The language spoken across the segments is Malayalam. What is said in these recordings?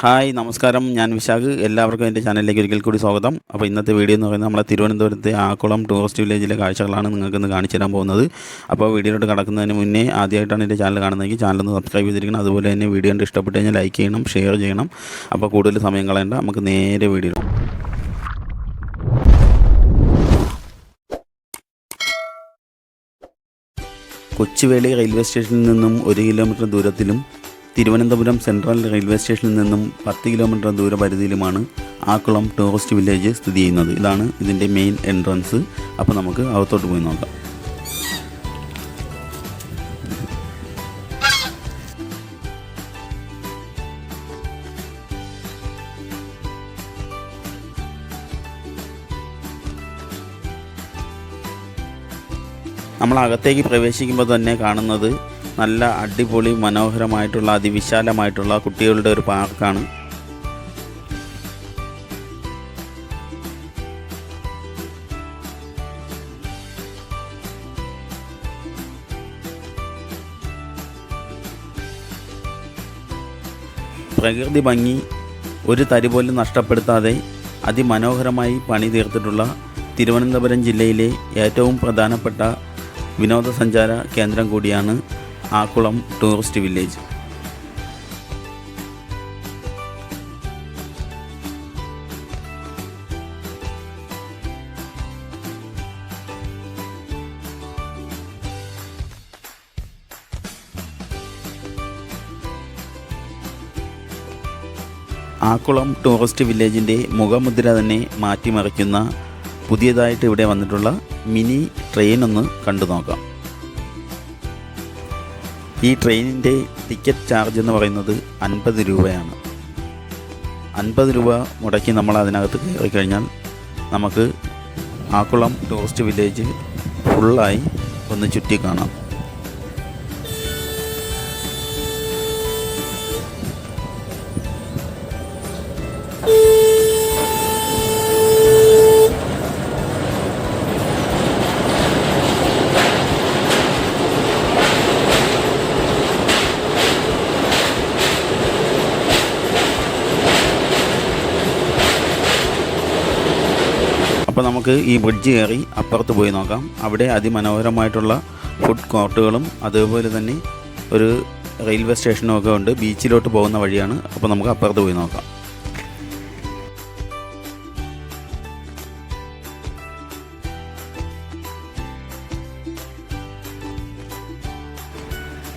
ഹായ് നമസ്കാരം. ഞാൻ വിശാഖ്. എല്ലാവർക്കും എന്റെ ചാനലിലേക്ക് ഒരിക്കൽ കൂടി സ്വാഗതം. അപ്പോൾ ഇന്നത്തെ വീഡിയോ എന്ന് പറയുന്നത് നമ്മളെ തിരുവനന്തപുരത്തെ ആക്കുളം ടൂറിസ്റ്റ് വില്ലേജിലെ കാഴ്ചകളാണ് നിങ്ങൾക്ക് ഇന്ന് കാണിച്ചു തരാൻ പോകുന്നത്. അപ്പോൾ വീഡിയോയിലോട്ട് കടക്കുന്നതിന് മുന്നേ ആദ്യമായിട്ടാണ് എന്റെ ചാനൽ കാണുന്നതെങ്കിൽ ചാനൽ ഒന്ന് സബ്സ്ക്രൈബ് ചെയ്തിരിക്കണം. അതുപോലെ തന്നെ വീഡിയോ കണ്ട് ഇഷ്ടപ്പെട്ട് കഴിഞ്ഞാൽ ലൈക്ക് ചെയ്യണം ഷെയർ ചെയ്യണം. അപ്പോൾ കൂടുതൽ സമയം കളയണ്ട നമുക്ക് നേരെ വീഡിയോ കൊച്ചുവേളി റെയിൽവേ സ്റ്റേഷനിൽ നിന്നും ഒരു കിലോമീറ്റർ ദൂരത്തിലും തിരുവനന്തപുരം സെൻട്രൽ റെയിൽവേ സ്റ്റേഷനിൽ നിന്നും പത്ത് കിലോമീറ്റർ ദൂരപരിധിയിലുമാണ് ആക്കുളം ടൂറിസ്റ്റ് വില്ലേജ് സ്ഥിതി ചെയ്യുന്നത്. ഇതാണ് ഇതിന്റെ മെയിൻ എൻട്രൻസ്. അപ്പോൾ നമുക്ക് അകത്തോട്ട് പോയി നോക്കാം. നമ്മൾ അകത്തേക്ക് പ്രവേശിക്കുമ്പോൾ തന്നെ കാണുന്നത് നല്ല അടിപൊളി മനോഹരമായിട്ടുള്ള അതിവിശാലമായിട്ടുള്ള കുട്ടികളുടെ ഒരു പാർക്കാണ്. പ്രകൃതി ഭംഗി ഒരു തരി പോലും നഷ്ടപ്പെടുത്താതെ അതിമനോഹരമായി പണി തീർത്തിട്ടുള്ള തിരുവനന്തപുരം ജില്ലയിലെ ഏറ്റവും പ്രധാനപ്പെട്ട വിനോദസഞ്ചാര കേന്ദ്രം കൂടിയാണ് Akkulam tourist village. Akkulam tourist വില്ലേജിന്റെ മുഖമുദ്ര തന്നെ മാറ്റിമറിക്കുന്ന പുതിയതായിട്ട് ഇവിടെ വന്നിട്ടുള്ള മിനി ട്രെയിൻ ഒന്ന് കണ്ടു നോക്കാം ഈ ട്രെയിനിന്റെ ടിക്കറ്റ് ചാർജ് എന്ന് പറയുന്നത് അൻപത് രൂപയാണ്. അൻപത് രൂപ മുടക്കി നമ്മൾ അതിനകത്ത് കയറി കഴിഞ്ഞാൽ നമുക്ക് ആക്കുളം ടൂറിസ്റ്റ് വില്ലേജ് ഫുള്ളായി ഒന്ന് ചുറ്റി കാണാം. അപ്പോൾ നമുക്ക് ഈ ബ്രിഡ്ജ് കയറി അപ്പുറത്ത് പോയി നോക്കാം. അവിടെ അതിമനോഹരമായിട്ടുള്ള ഫുഡ് കോർട്ടുകളും അതേപോലെ തന്നെ ഒരു റെയിൽവേ സ്റ്റേഷനും ഒക്കെ ഉണ്ട്. ബീച്ചിലോട്ട് പോകുന്ന വഴിയാണ്. അപ്പോൾ നമുക്ക് അപ്പുറത്ത് പോയി നോക്കാം.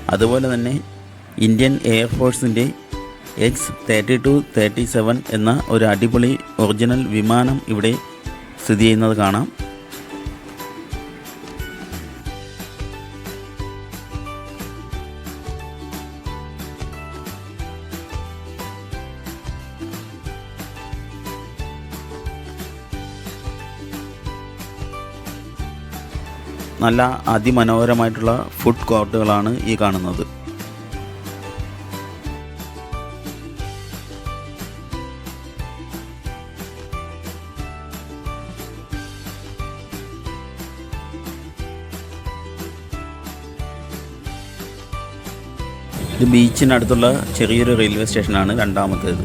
അതുപോലെ തന്നെ Indian എയർഫോഴ്സിന്റെ X thirty two thirty seven എന്ന ഒരു അടിപൊളി ഒറിജിനൽ വിമാനം ഇവിടെ സ്ഥിതി ചെയ്യുന്നത് കാണാം. നല്ല അതിമനോഹരമായിട്ടുള്ള ഫുഡ് കോർട്ടുകളാണ് ഈ കാണുന്നത്. ഇത് ബീച്ചിനടുത്തുള്ള ചെറിയൊരു റെയിൽവേ സ്റ്റേഷനാണ് രണ്ടാമത്തേത്.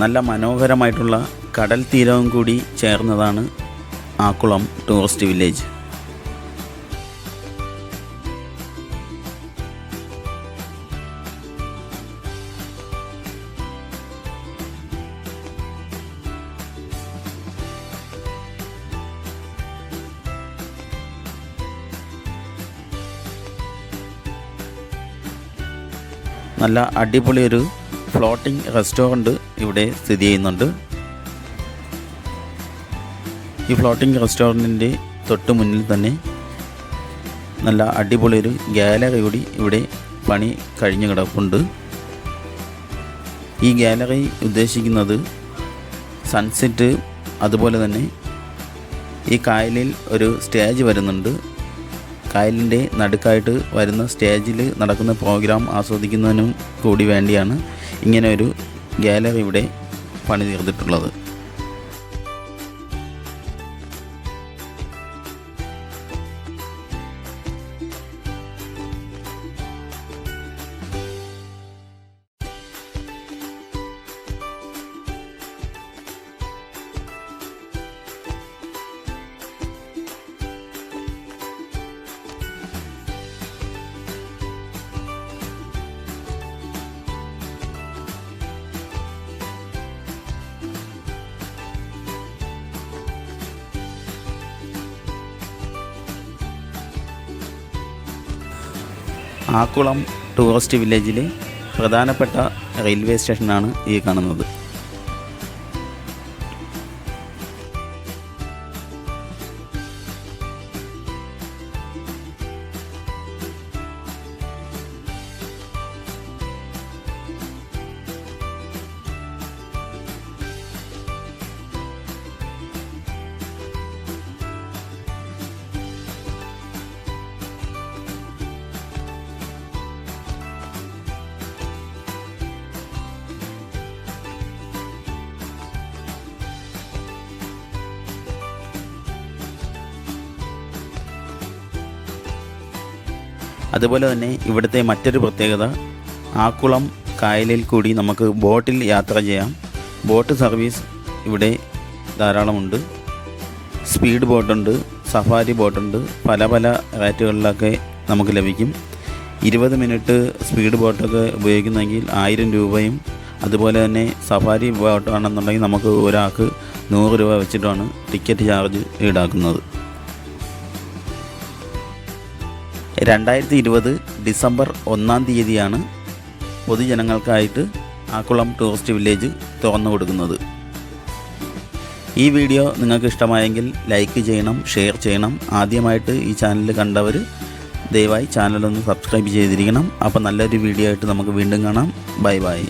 നല്ല മനോഹരമായിട്ടുള്ള കടൽ തീരവും കൂടി ചേർന്നതാണ് ആക്കുളം ടൂറിസ്റ്റ് വില്ലേജ്. നല്ല അടിപൊളി ഒരു ഫ്ലോട്ടിംഗ് റെസ്റ്റോറന്റ് ഇവിടെ സ്ഥിതി ചെയ്യുന്നുണ്ട്. ഈ ഫ്ലോട്ടിംഗ് റെസ്റ്റോറന്റിന്റെ തൊട്ട് മുന്നിൽ തന്നെ നല്ല അടിപൊളി ഒരു ഗാലറി കൂടി ഇവിടെ പണി കഴിഞ്ഞു കിടപ്പുണ്ട്. ഈ ഗാലറി ഉദ്ദേശിക്കുന്നത് സൺസെറ്റ് അതുപോലെ തന്നെ ഈ കായലിൽ ഒരു സ്റ്റേജ് വരുന്നുണ്ട്. കായലിന്റെ നടുക്കായിട്ട് വരുന്ന സ്റ്റേജിൽ നടക്കുന്ന പ്രോഗ്രാം ആസ്വദിക്കുന്നതിനും കൂടി വേണ്ടിയാണ് ഇങ്ങനെ ഒരു ഗാലറി ഇവിടെ പണി തീർത്തിട്ടുള്ളത് ആക്കുളം ടൂറിസ്റ്റ് വില്ലേജിലെ പ്രധാനപ്പെട്ട റെയിൽവേ സ്റ്റേഷനാണ് ഈ കാണുന്നത്. അതുപോലെ തന്നെ ഇവിടുത്തെ മറ്റൊരു പ്രത്യേകത ആക്കുളം കായലിൽ കൂടി നമുക്ക് ബോട്ടിൽ യാത്ര ചെയ്യാം. ബോട്ട് സർവീസ് ഇവിടെ ധാരാളമുണ്ട്. സ്പീഡ് ബോട്ടുണ്ട് സഫാരി ബോട്ടുണ്ട് പല പല റേറ്റുകളിലൊക്കെ നമുക്ക് ലഭിക്കും. ഇരുപത് മിനിറ്റ് സ്പീഡ് ബോട്ടൊക്കെ ഉപയോഗിക്കുന്നെങ്കിൽ ആയിരം രൂപയും അതുപോലെ തന്നെ സഫാരി ബോട്ടാണെന്നുണ്ടെങ്കിൽ നമുക്ക് ഒരാൾക്ക് നൂറ് രൂപ വെച്ചിട്ടാണ് ടിക്കറ്റ് ചാർജ് ഈടാക്കുന്നത്. രണ്ടായിരത്തി ഇരുപത് ഡിസംബർ ഒന്നാം തീയതിയാണ് പൊതുജനങ്ങൾക്കായിട്ട് ആക്കുളം ടൂറിസ്റ്റ് വില്ലേജ് തുറന്നു കൊടുക്കുന്നത്. ഈ വീഡിയോ നിങ്ങൾക്ക് ഇഷ്ടമായെങ്കിൽ ലൈക്ക് ചെയ്യണം ഷെയർ ചെയ്യണം. ആദ്യമായിട്ട് ഈ ചാനൽ കണ്ടവർ ദയവായി ചാനലൊന്ന് സബ്സ്ക്രൈബ് ചെയ്തിരിക്കണം. അപ്പോൾ നല്ലൊരു വീഡിയോ ആയിട്ട് നമുക്ക് വീണ്ടും കാണാം. Bye bye.